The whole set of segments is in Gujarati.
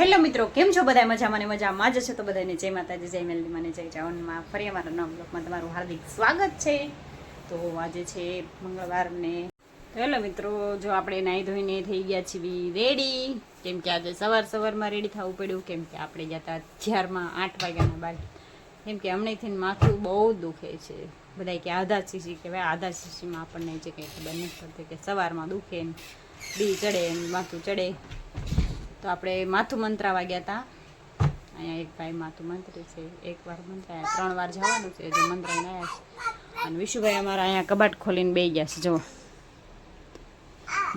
હેલો મિત્રો, કેમ છો બધા મજામાં ને મજામાં જ છે તો બધાને જય માતાજી, જય મેલડી મને જય ચાવનમાં ફરી અમારા નવ બ્લોકમાં તમારું હાર્દિક સ્વાગત છે. તો આજે છે મંગળવાર ને તો હેલો મિત્રો, જો આપણે નાહી ધોઈને થઈ ગયા છીએ રેડી. કેમ કે આજે સવાર સવારમાં રેડી થવું પડ્યું. કેમ કે આપણે ગયા હતા અગિયારમાં આઠ વાગ્યાના બાદ કેમ કે હમણાંથી માથું બહુ દુખે છે. બધા કે આધા શીશી કે ભાઈ આધા શીશીમાં આપણને જે કંઈ ખબર નથી પડતી કે સવારમાં દુખે બી ચડે માથું ચડે. તો આપણે માથું મંત્રાવા ગયા હતા અહીંયા એક ભાઈ માથું મંત્રી છે. એક વાર મંત્રાયા ત્રણ વાર જવાનું છે. જે મંત્રાઈને આવ્યા છે. અને વિશુભાઈ અમારા અહીંયા કબાટ ખોલીને બે ગયા છે. જો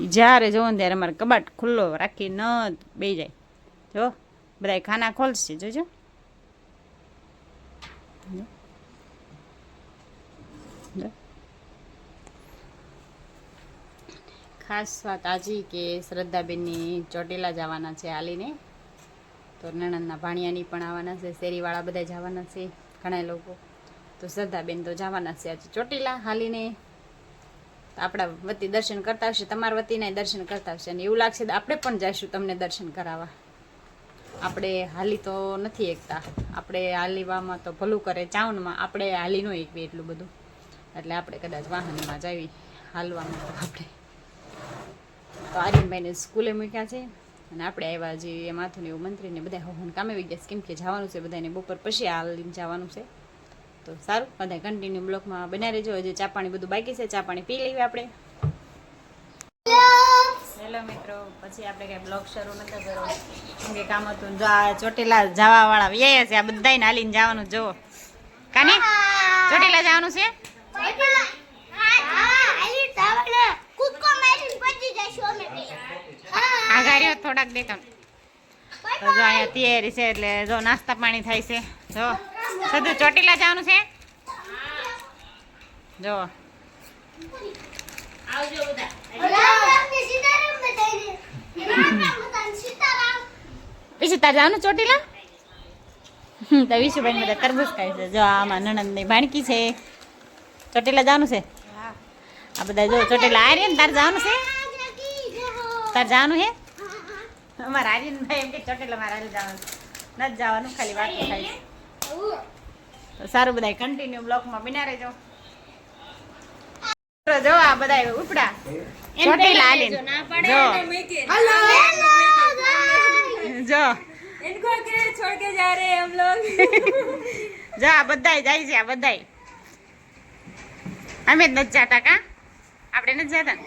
જ્યારે જોવો ને ત્યારે અમારે કબાટ ખુલ્લો રાખી ન બે જાય. જો બધા ખાના ખોલશે. જોજો જો. જો. ખાસ વાત આજી કે શ્રદ્ધાબેનની ચોટીલા જવાના છે હાલીને. તો નણંદના ભાણિયાની પણ આવવાના છે, શેરીવાળા બધા જવાના છે ઘણા લોકો. તો શ્રદ્ધાબેન તો જવાના છે આજે ચોટીલા હાલીને. આપણા વતી દર્શન કરતા હશે, તમારા વતીને દર્શન કરતા હશે અને એવું લાગશે આપણે પણ જઈશું તમને દર્શન કરાવવા. આપણે હાલી તો નથી એકતા. આપણે હાલીવામાં તો ભલું કરે ચાવનમાં આપણે હાલી નો એકવી એટલું બધું. એટલે આપણે કદાચ વાહનમાં જાવી હાલવામાં આપણે. તો આર્યનભાઈને સ્કૂલે મૂક્યા છે અને આપણે આવ્યા જે એ માથું એવું મંત્રીને બધા હોહન કામે આવી ગયા કેમ કે જવાનું છે બધાને બપોર પછી હાલીને જવાનું છે. તો સારું બધા કન્ટિન્યુ બ્લોકમાં બનાવી રહેજો હજી ચા પાણી બધું બાકી છે. ચા પાણી પી લઈએ આપણે. હેલો મિત્રો પછી આપણે કઈ બ્લોગ શરૂ નતો કર્યો. કેમ કે કામ હતું જો આ ચોટીલા જવા વાળા વ્યાયા છે. આ બધાને હાલીને જવાનું જો કાને? ચોટીલા જવાનું છે? આઘાર્યો થોડાક દેખાવ તો જો અહીંયા તૈયારી છે એટલે જો નાસ્તા પાણી થાય છે. જો. સદુ ચોટીલા જવાનું છે? જો. પછી તાર જવાનું ચોટીલા? તો વિશુભાઈ બધા તરબૂચ ખાય છે. જો આમાં નણંદની ભાણકી છે. ચોટીલા જવાનું છે? આ બધા જો ચોટીલા આ ને તાર જવાનું છે? તાર જવાનું હે? અમારા ભાઈ એમ કે ચોટ એટલે મારા હારી જવાનું નથી જવાનું ખાલી વાત થાય સારું બધા કન્ટિન્યુ બ્લોકમાં બિના રહેજો. જો આ બધા ઉપડા. ચોટી લાલી જો. જો. ઇનકો કે છોડ કે જા રહે હમ લોગ. જો આ બધા જાય છે આ બધા અમે જ નથી જતા કા? આપણે નથી જાતા?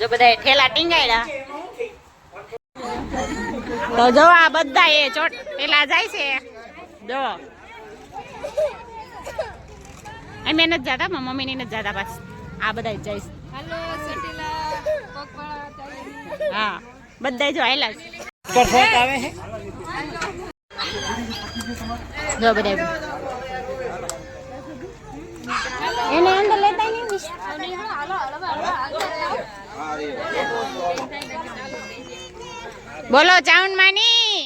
જો બધા ઠેલા ટીંગાયડા. તો જો આ બધા એ ચોટ પેલા જાય છે. જો. અમે નથી જતા મમ્મી નથી જતા પાસ આ બધા જાય છે. હા બધા જો આયેલા છે. નક્કર શોખ આવે છે જો બધા એને અંદર લેતા નહીં મિસ બોલો ચાઉન માની.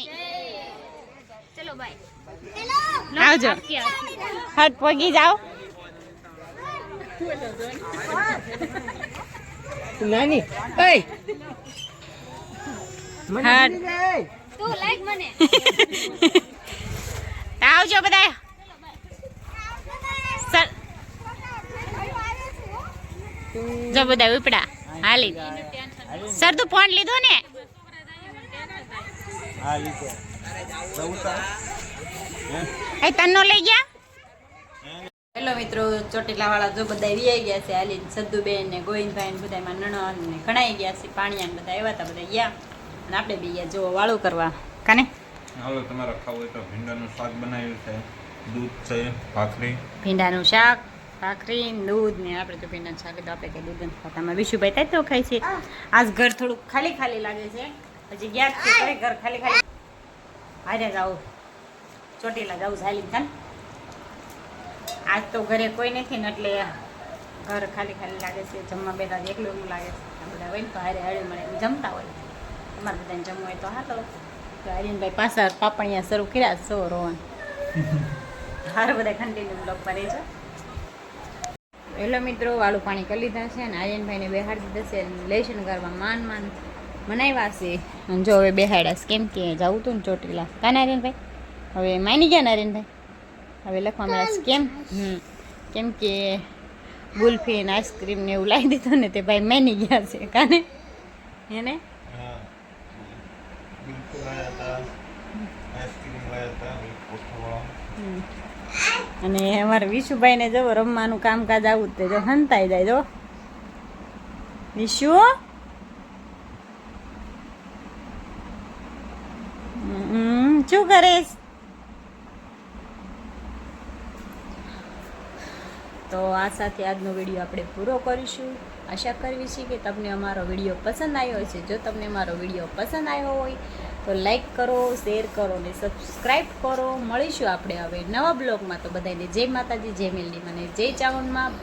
ચલો બાય આવજો. હટ પગી જાઓ. નાની. આવજો બધા જો બધા ઉપડા. હાલી. સર તું ફોન લીધો ને? એ તન્નો લઈ ગયા? હેલો મિત્રો ચોટીલા વાળા જો બધા આવી ગયા છે. હાલી સદ્દુબેન ને ગોવિંદભાઈ ને બધા નણન ને ઘણાઈ ગયા છે. પાણીયા ને બધા આવ્યા હતા બધા ગયા. અને આપણે બીજા જો વાળું કરવા. કાને? હાલો તમારે ખાવું હોય તો ભીંડાનું શાક બનાવ્યું છે. દૂધ છે ભાખરી. ભીંડાનું શાક ભાખરી દૂધ ને આપણે તો ભીંડાનું શાક તો આપણે કઈ દૂધ નથી ખાતા. અમે વિશુભાઈ ત્યાં તો ખાય છે. આજ ઘર થોડુંક ખાલી ખાલી લાગે છે. હજી ગયા છે ઘર ખાલી ખાલી. હારે જાવ ચોટીલા જાઉં ઝાલી ખાન. આજ તો ઘરે કોઈ નથી ને એટલે ઘર ખાલી ખાલી લાગે છે. જમવા બેઠા એકલું એવું લાગે છે. બધા હોય ને તો હારે હળી મળે. જમતા હોય. અમારે બધાને જમવું હોય તો હા તો હરીનભાઈ પાછા પાપણિયા શરૂ કર્યા સો રોવાનું હાર બધા કન્ટિન્યુ બ્લોક પર છે. હેલો મિત્રો, વાળું પાણી કરી લીધા છે અને આર્યનભાઈને બેહાડી દીધા છે લેશન કરવા માન માન મનાવ્યા છે. જો હવે બેહાડ્યા કેમ કે જવું હતું ને ચોટીલા. કા નારાયણભાઈ હવે માની ગયા નારાયણભાઈ હવે લખવા મળ્યા કેમ? હમ. કેમ કે ગુલ્ફી ને આઈસ્ક્રીમ ને એવું લાવી દીધું ને તે ભાઈ માની ગયા છે, કાને? એને અને અમારા વિશુભાઈને જો રમવાનું કામકાજ આવું તે જો હંતાઈ જાય જો વિશુ શું કરીશ તો આ સાથે આજનો વીડિયો આપણે પૂરો કરીશું. આશા કરવી છીએ કે તમને અમારો વીડિયો પસંદ આવ્યો છે જો તમને અમારો વીડિયો પસંદ આવ્યો હોય તો લાઈક કરો શેર કરો ને સબસ્ક્રાઈબ કરો. મળીશું આપણે હવે નવા બ્લોગમાં. તો બધાને જય માતાજી, જય મેલડી. મને જય ચાવનમાં